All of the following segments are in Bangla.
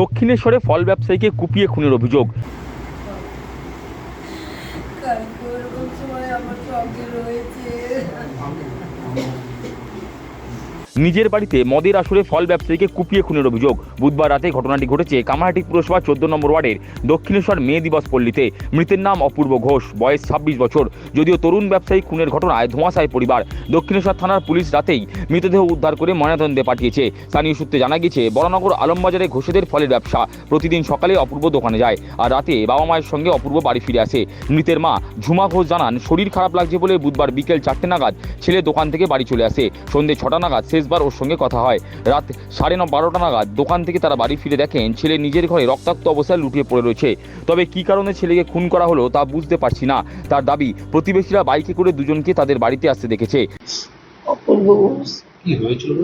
দক্ষিণেশ্বরে ফল ব্যবসায়ীকে কুপিয়ে খুনের অভিযোগ। সময় আমার রয়েছে। নিজের বাড়িতে মদের আসরে ফল ব্যবসায়ীকে কুপিয়ে খুনের অভিযোগ। বুধবার রাতে ঘটনাটি ঘটেছে কামারহাটি পুরসভা চোদ্দ নম্বর ওয়ার্ডের দক্ষিণেশ্বর মে দিবস পল্লীতে। মৃতের নাম অপূর্ব ঘোষ, বয়স ছাব্বিশ বছর। যদিও তরুণ ব্যবসায়ী খুনের ঘটনায় ধোঁয়াশায় পরিবার, দক্ষিণেশ্বর থানার পুলিশ রাতেই মৃতদেহ উদ্ধার করে ময়নাতদন্তে পাঠিয়েছে। স্থানীয় সূত্রে জানা গেছে বরানগর আলমবাজারে ঘোষেদের ফলের ব্যবসা। প্রতিদিন সকালে অপূর্ব দোকানে যায় আর রাতে বাবা মায়ের সঙ্গে অপূর্ব বাড়ি ফিরে আসে। মৃতের মা ঝুমা ঘোষ জানান, শরীর খারাপ লাগছে বলে বুধবার বিকেল চারটে নাগাদ ছেলে দোকান থেকে বাড়ি চলে আসে। সন্ধ্যে ছটা নাগাদ শেষবার ওর সঙ্গে কথা হয়। রাত সাড়ে ন বারোটা নাগাদ দোকান থেকে তারা বাড়ি ফিরে দেখেন ছেলে নিজের ঘরে রক্তাক্ত অবস্থায় লুটিয়ে পড়ে রয়েছে। তবে কি কারণে ছেলেকে খুন করা হলো তা বুঝতে পারছি না। তার দাবি প্রতিবেশীরা বাইকে করে দুজনকে তাদের বাড়িতে আসতে দেখেছে। অপূর্ব কি হয়েছিল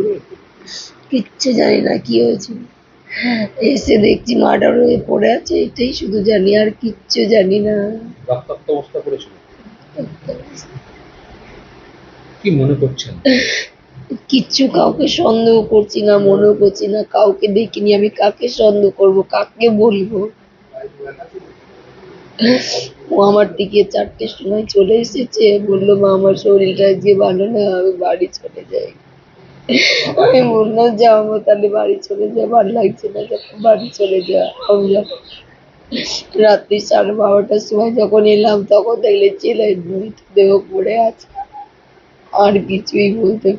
কিচ্ছু জানি না কি হয়েছিল এসে দেখছি মার্ডার হয়ে পড়ে আছে এটাই শুধু জানি আর কিচ্ছু জানি না। রক্তাক্ত অবস্থা করেছিল। কি মনে করছেন? কিচ্ছু কাউকে সন্দেহ করছি না, মনেও করছি না, কাউকে দেখিনি আমি, কাকে সন্দেহ করব, কাকে বলব? ও আমার দিকে চারটের সময় চলে এসেছে, বলল, মা, আমার শরীরটা আজকে ভালো না, আমি বাড়ি চলে যাই। আমি বললাম, যাও, মা, তাহলে বাড়ি চলে যা, ভালো লাগছে না বাড়ি চলে যা, আমি রাত্রি সাড়ে বারোটার সময় যখন এলাম, তখন দেখলে ছেলের দেহ পড়ে আছে, আর কিছুই বলতে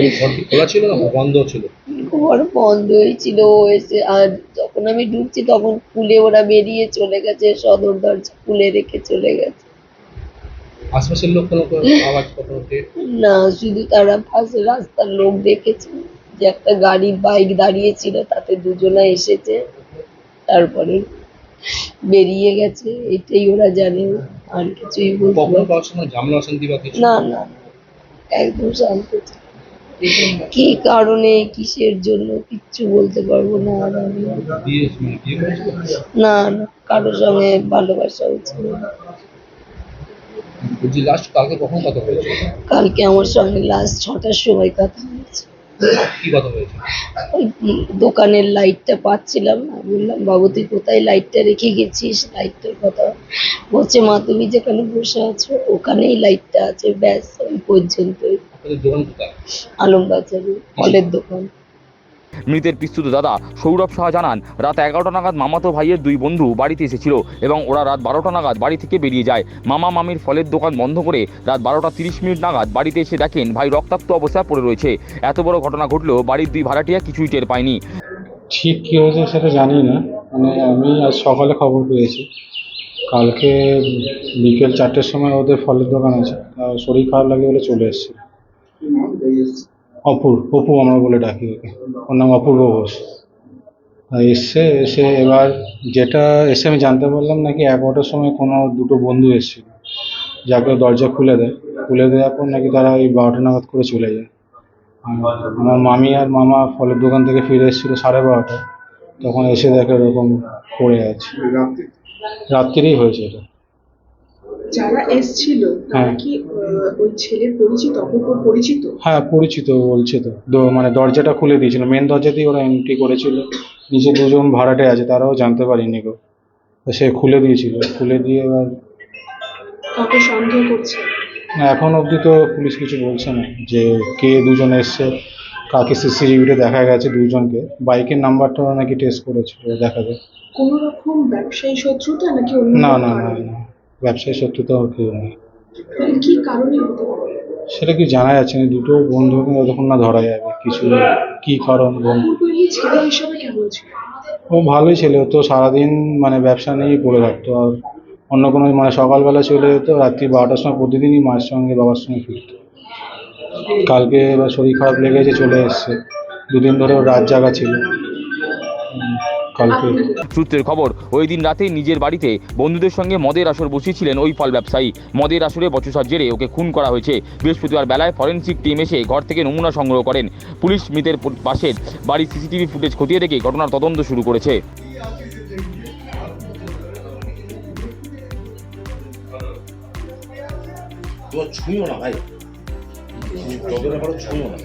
এই ঘরটি খোলা ছিল না? বন্ধ ছিল। ঘর বন্ধ হয়েছিল ও এসে আর যখন আমি ঢুকছি তখন খুলে ওরা বেরিয়ে চলে গেছে সদর দরজা খুলে রেখে চলে গেছে। আশপাশের লোক কোনো আওয়াজ না শুধু তারা পাশে রাস্তার লোক দেখেছে যে একটা গাড়ি বাইক দাঁড়িয়েছিল তাতে দুজনা এসেছে। তারপরে বেরিয়ে গেছে এটাই ওরা জানে আর কিছুই বলতে কখনো কারোর সঙ্গে ঝামেলা অশান্তি বা কিছু? না না না, একদম শান্ত কি কারণে কিসের জন্য কিচ্ছু বলতে পারব না আর আমি। না না কারোর সঙ্গে ভালোবাসা হচ্ছে কালকে কখন কথা হয়েছে কালকে আমার সঙ্গে লাস্ট ছটার সময় কথা হয়েছে। কি কথা হয়েছে? ওই দোকানের লাইটটা পাচ্ছিলাম না। বললাম বাবু তুই কোথায় লাইটটা রেখে গেছিস? লাইটটার কথা বলছে মা তুমি যেখানে বসে আছো ওখানেই লাইটটা আছে। ব্যাস ওই পর্যন্তই। দোকান কোথায়? আলমবাজারে ফলের দোকান। মৃতের পিস্তুত দাদা সৌরভ সাহা জানান, রাত এগারোটা নাগাদ মামাতো ভাইয়ের দুই বন্ধু বাড়িতে এসেছিল এবং ওরা রাত বারোটা নাগাদ বাড়ি থেকে বেরিয়ে যায়। মামা মামির ফলের দোকান বন্ধ করে রাত বারোটা তিরিশ মিনিট নাগাদ বাড়িতে এসে দেখেন ভাই রক্তাক্ত অবস্থায় পড়ে রয়েছে। এত বড় ঘটনা ঘটলেও বাড়ির দুই ভাড়াটিয়া কিছুই টের পায়নি। ঠিক কী হয়েছে সেটা জানি না। মানে আমি আজ সকালে খবর পেয়েছি। কালকে বিকেল চারটের সময় ওদের ফলের দোকান আছে। শরীর খারাপ লাগে বলে চলে এসছে। অপুর অপু আমরা বলে ডাকি। ওকে ওর নাম অপূর্ব ঘোষ। এসছে এসে এবার যেটা এসে আমি জানতে পারলাম নাকি এগারোটার সময় কোনো দুটো বন্ধু এসেছিল। যাকে দরজা খুলে দেয়। খুলে দেওয়ার পর নাকি তারা ওই বারোটা নাগাদ করে চলে যায়। আমার মামি আর মামা ফলের দোকান থেকে ফিরে এসেছিল সাড়ে বারোটায়। তখন এসে দেখে ওরকম পড়ে আছে। রাত্রিরেই হয়েছে এটা। যারা এসছিল তারা হ্যাঁ। কি ওই ছেলের পরিচিত পরিচিত? হ্যাঁ পরিচিত বলছে তো। মানে দরজাটা খুলে দিয়েছিল। মেন দরজা দিয়ে ওরা এন্ট্রি করেছিল। নিচে দুজন ভাড়াটে আছে তারাও জানতে পারেনি গো। সে খুলে দিয়েছিল। খুলে দিয়ে এবার কাউকে সন্দেহ করছে? এখন অবধি তো পুলিশ কিছু বলছে না যে কে দুজন এসছে কাকে সিসিটিভিতে দেখা গেছে দুজনকে। বাইকের নাম্বারটা নাকি টেস্ট করেছিল দেখা যায় কোন রকম ব্যবসায়ী শত্রুতা নাকি অন্য না না না না। ব্যবসায়ী শত্রুতা আর কেউ নেই। সেটা কি জানা যাচ্ছে না। দুটো বন্ধুকে যতক্ষণ না ধরা যাবে কিছু কি কারণ ও ভালোই ছেলে। তো সারাদিন মানে ব্যবসা নিয়েই পড়ে থাকতো। আর অন্য কোনো মানে সকালবেলা চলে যেত রাত্রি বারোটার সময় প্রতিদিনই মায়ের সঙ্গে বাবার সঙ্গে ফিরত। কালকে এবার শরীর খারাপ লেগেছে চলে এসছে। দুদিন ধরে ওর রাত জাগা ছিল। কালকে। সূত্রের খবর ওই দিন রাতে নিজের বাড়িতে বন্ধুদের সঙ্গে মদের আসর বসিয়েছিলেন ওই ফল ব্যবসায়ী। মদের আসরে বচসার জেরে ওকে খুন করা হয়েছে। বৃহস্পতিবার বেলায় ফরেন্সিক টিম এসে ঘর থেকে নমুনা সংগ্রহ করেন। পুলিশ মৃতের পাশের বাড়ির সিসিটিভি ফুটেজ খতিয়ে দেখে ঘটনার তদন্ত শুরু করেছে। ছুঁয়ো না ভাই। যতটা পারো ছুঁয়ো না।